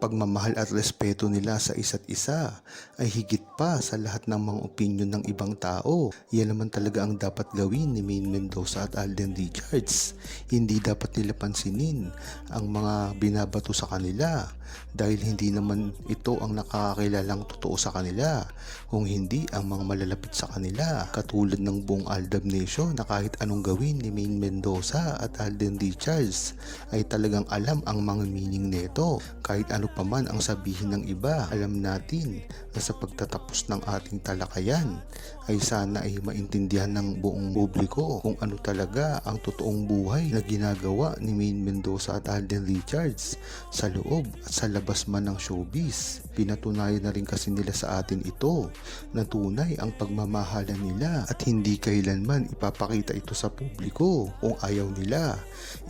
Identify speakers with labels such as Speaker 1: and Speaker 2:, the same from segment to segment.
Speaker 1: pagmamahal at respeto nila sa isa't isa ay higit pa sa lahat ng mga opinion ng ibang tao. Yan naman talaga ang dapat gawin ni Maine Mendoza at Alden Richards. Hindi dapat nila pansinin ang mga binabato sa kanila dahil hindi naman ito ang nakakakilalang totoo sa kanila kung hindi ang mga malalapit sa kanila katulad ng buong Aldab Nation na kahit anong gawin ni Maine Mendoza at Alden Richards ay talagang alam ang mga meaning nito kahit ano pa man ang sabihin ng iba alam natin na sa pagtatapos ng ating talakayan ay sana ay maintindihan ng buong publiko kung ano talaga ang totoong buhay na ginagawa ni Maine Mendoza at Alden Richards sa loob at sa labas man ng showbiz. Pinatunayan na rin kasi nila sa atin ito na tunay ang pagmamahalan nila at hindi kailanman ipapakita ito sa publiko kung ayaw nila.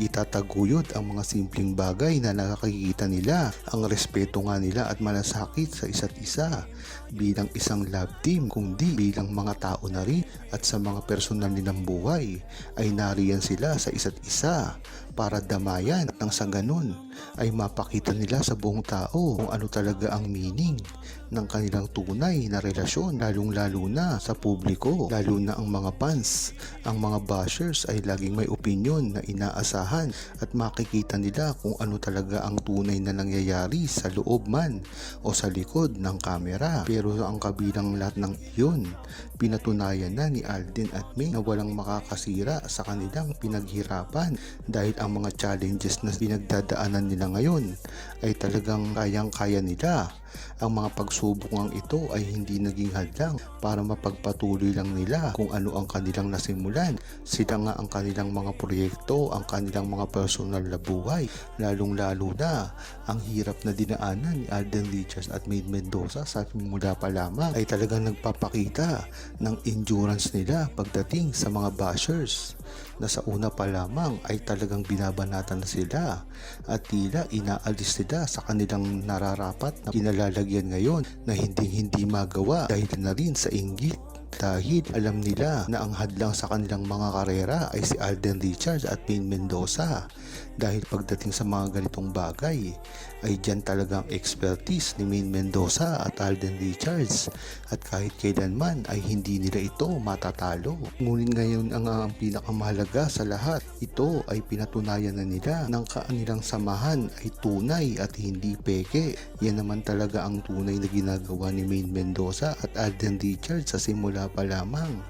Speaker 1: Itataguyod ang mga simpleng bagay na nakakikita nila, ang respeto nga nila at malasakit sa isa't isa bilang isang love team kundi bilang mga tao na rin at sa mga personal nilang buhay ay nariyan sila sa isa't isa para damayan at nang sa ganun ay mapakita nila sa buong tao kung ano talaga ang meaning ng kanilang tunay na relasyon lalong lalo na sa publiko. Lalo na ang mga fans ang mga bashers ay laging may opinion na inaasahan at makikita nila kung ano talaga ang tunay na nangyayari sa loob man o sa likod ng kamera. Pero ang kabilang lahat ng iyon pinatunayan na ni Alden at May na walang makakasira sa kanilang pinaghirapan dahil ang mga challenges na pinagdadaanan nila ngayon ay talagang kayang-kaya nila. Ang mga pagsubok ngang ito ay hindi naging hadlang para mapagpatuloy lang nila kung ano ang kanilang nasimulan. Sila nga ang kanilang mga proyekto, ang kanilang mga personal na buhay, lalong-lalo na ang hirap na dinaanan ni Alden Richards at Maid Mendoza sa simula pa lamang ay talagang nagpapakita ng endurance nila pagdating sa mga bashers na sa una pa lamang ay talagang binabanatan na sila at tila inaalis nila sa kanilang nararapat na pinalalagyan ngayon na hindi hindi magawa dahil na rin sa inggit dahil alam nila na ang hadlang sa kanilang mga karera ay si Alden Richards at Maine Mendoza dahil pagdating sa mga ganitong bagay ay dyan talagang expertise ni Maine Mendoza at Alden Richards at kahit kailanman ay hindi nila ito matatalo. Ngunit ngayon ang, ang pinakamahalaga sa lahat, ito ay pinatunayan na nila ng kanilang samahan ay tunay at hindi peke. Yan naman talaga ang tunay na ginagawa ni Maine Mendoza at Alden Richards sa simula pa lamang.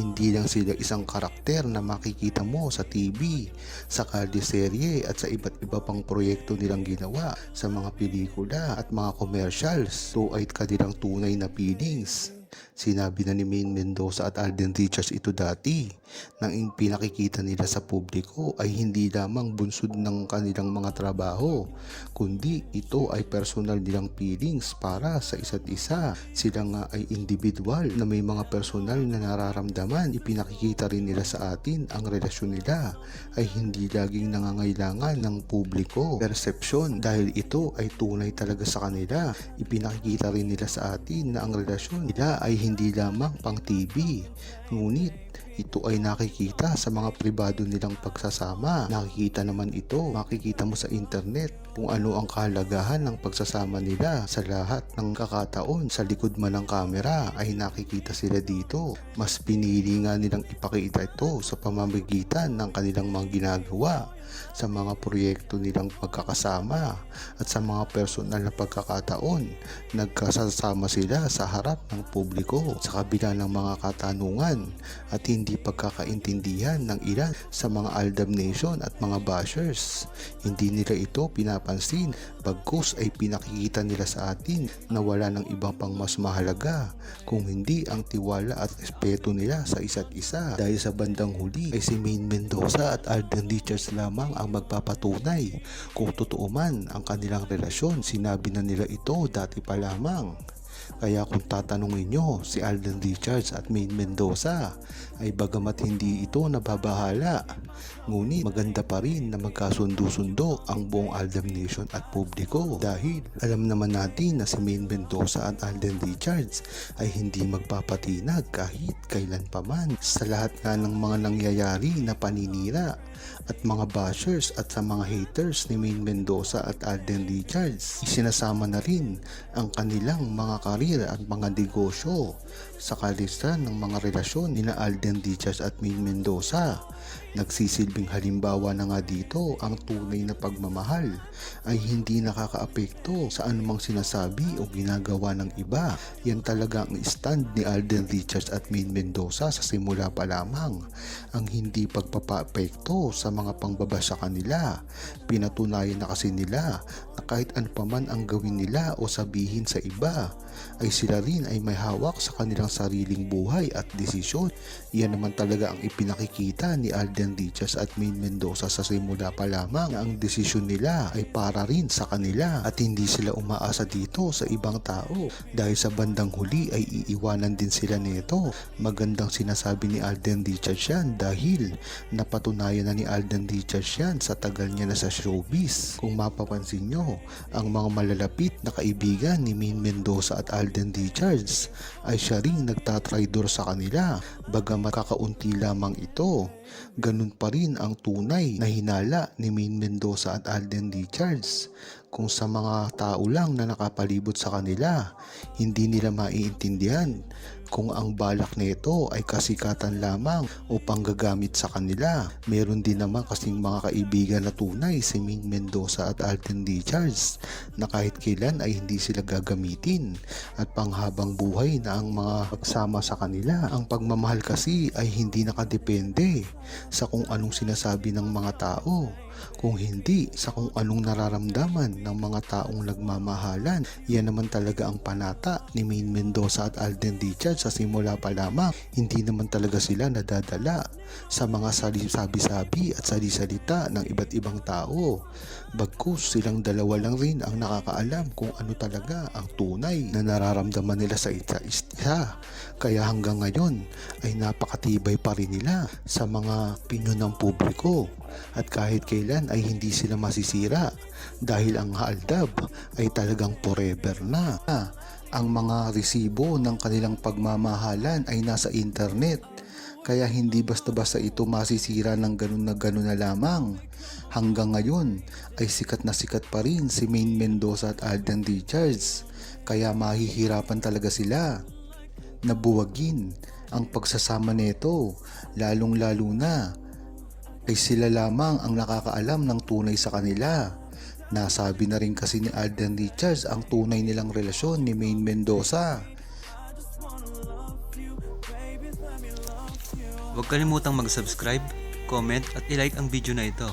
Speaker 1: Hindi lang sila isang karakter na makikita mo sa TV, sa kaldeserye at sa iba't iba pang proyekto nilang ginawa sa mga pelikula at mga commercials. So ay kanilang tunay na feelings. Sinabi na ni Maine Mendoza at Alden Richards ito dati nang in pinakikita nila sa publiko ay hindi lamang bunsod ng kanilang mga trabaho kundi ito ay personal nilang feelings para sa isa't isa. Sila nga ay individual na may mga personal na nararamdaman ipinakikita rin nila sa atin ang relasyon nila ay hindi laging nangangailangan ng publiko perception dahil ito ay tunay talaga sa kanila. Ipinakikita rin nila sa atin na ang relasyon nila ay hindi lamang pang TV ngunit ito ay nakikita sa mga pribado nilang pagsasama. Nakikita naman ito, makikita mo sa internet kung ano ang kahalagahan ng pagsasama nila sa lahat ng kakataon sa likod man ng kamera ay nakikita sila dito. Mas pinili nga nilang ipakita ito sa pamamagitan ng kanilang mga ginagawa sa mga proyekto nilang pagkakasama at sa mga personal na pagkakataon. Nagkasasama sila sa harap ng publiko sa kabila ng mga katanungan at hindi pagkakaintindihan ng ilan sa mga Aldab Nation at mga bashers. Hindi nila ito pinapansin. Bagkus ay pinakikita nila sa atin na wala ng iba pang mas mahalaga kung hindi ang tiwala at respeto nila sa isa't isa. Dahil sa bandang huli ay si Maine Mendoza at Alden Richards lamang ang magpapatunay. Kung totoo man ang kanilang relasyon sinabi na nila ito dati pa lamang Kaya kung tatanungin nyo si Alden Richards at Maine Mendoza ay bagamat hindi ito nababahala, ngunit maganda pa rin na magkasundo-sundo ang buong Aldam Nation at publiko dahil alam naman natin na si Maine Mendoza at Alden Richards ay hindi magpapatinag kahit kailan pa man sa lahat nga ng mga nangyayari na paninira at mga bashers at sa mga haters ni Maine Mendoza at Alden Richards. Isinasama na rin ang kanilang mga karir at mga negosyo sa kalistahan ng mga relasyon ni na Alden Richards at Maine Mendoza. Nagsisilbing halimbawa na nga dito ang tunay na pagmamahal ay hindi nakakaapekto sa anumang sinasabi o ginagawa ng iba. Yan talaga ang stand ni Alden Richards at Maine Mendoza sa simula pa lamang. Ang hindi pagpapaapekto sa mga pangbaba sa kanila. Pinatunayan na kasi nila na kahit ano paman ang gawin nila o sabihin sa iba ay sila rin ay may hawak sa kanilang sariling buhay at desisyon. Yan naman talaga ang ipinakikita ni Alden Richards at Maine Mendoza sa simula pa lamang ang desisyon nila ay para rin sa kanila at hindi sila umaasa dito sa ibang tao dahil sa bandang huli ay iiwanan din sila nito. Magandang sinasabi ni Alden Richards yan dahil napatunayan na ni Alden Richards yan sa tagal niya na sa showbiz. Kung mapapansin nyo, ang mga malalapit na kaibigan ni Maine Mendoza at Alden Richards ay siya ring nagtatraidor sa kanila bagamat kakaunti lamang ito. Ganun pa rin ang tunay na hinala ni Maine Mendoza at Alden Richards. Kung sa mga tao lang na nakapalibot sa kanila, hindi nila maiintindihan kung ang balak nito ay kasikatan lamang o panggagamit sa kanila. Meron din naman kasing mga kaibigan na tunay si Ming Mendoza at Alden Richards na kahit kailan ay hindi sila gagamitin at panghabang buhay na ang mga pagsama sa kanila. Ang pagmamahal kasi ay hindi nakadepende sa kung anong sinasabi ng mga tao kung hindi sa kung anong nararamdaman ng mga taong nagmamahalan. Yan naman talaga ang panata ni Maine Mendoza at Alden Richards sa simula pa lamang. Hindi naman talaga sila nadadala sa mga sabi-sabi at salisalita ng iba't ibang tao. Bagkus silang dalawa lang rin ang nakakaalam kung ano talaga ang tunay na nararamdaman nila sa isa isa. Kaya hanggang ngayon ay napakatibay pa rin nila sa mga pinyo ng publiko at kahit kailan ay hindi sila masisira dahil ang haaldab ay talagang forever na. Ang mga resibo ng kanilang pagmamahalan ay nasa internet kaya hindi basta-basta ito masisira ng ganun na ganun na lamang. Hanggang ngayon ay sikat na sikat pa rin si Maine Mendoza at Alden Richards kaya mahihirapan talaga sila. Nabuwagin ang pagsasama nito lalong lalo na ay sila lamang ang nakakaalam ng tunay sa kanila. Nasabi na rin kasi ni Alden Richards ang tunay nilang relasyon ni Maine Mendoza.
Speaker 2: Huwag kalimutang mag-subscribe, comment at ilike ang video na ito.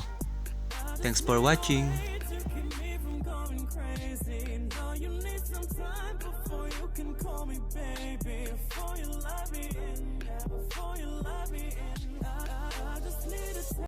Speaker 2: Thanks for watching!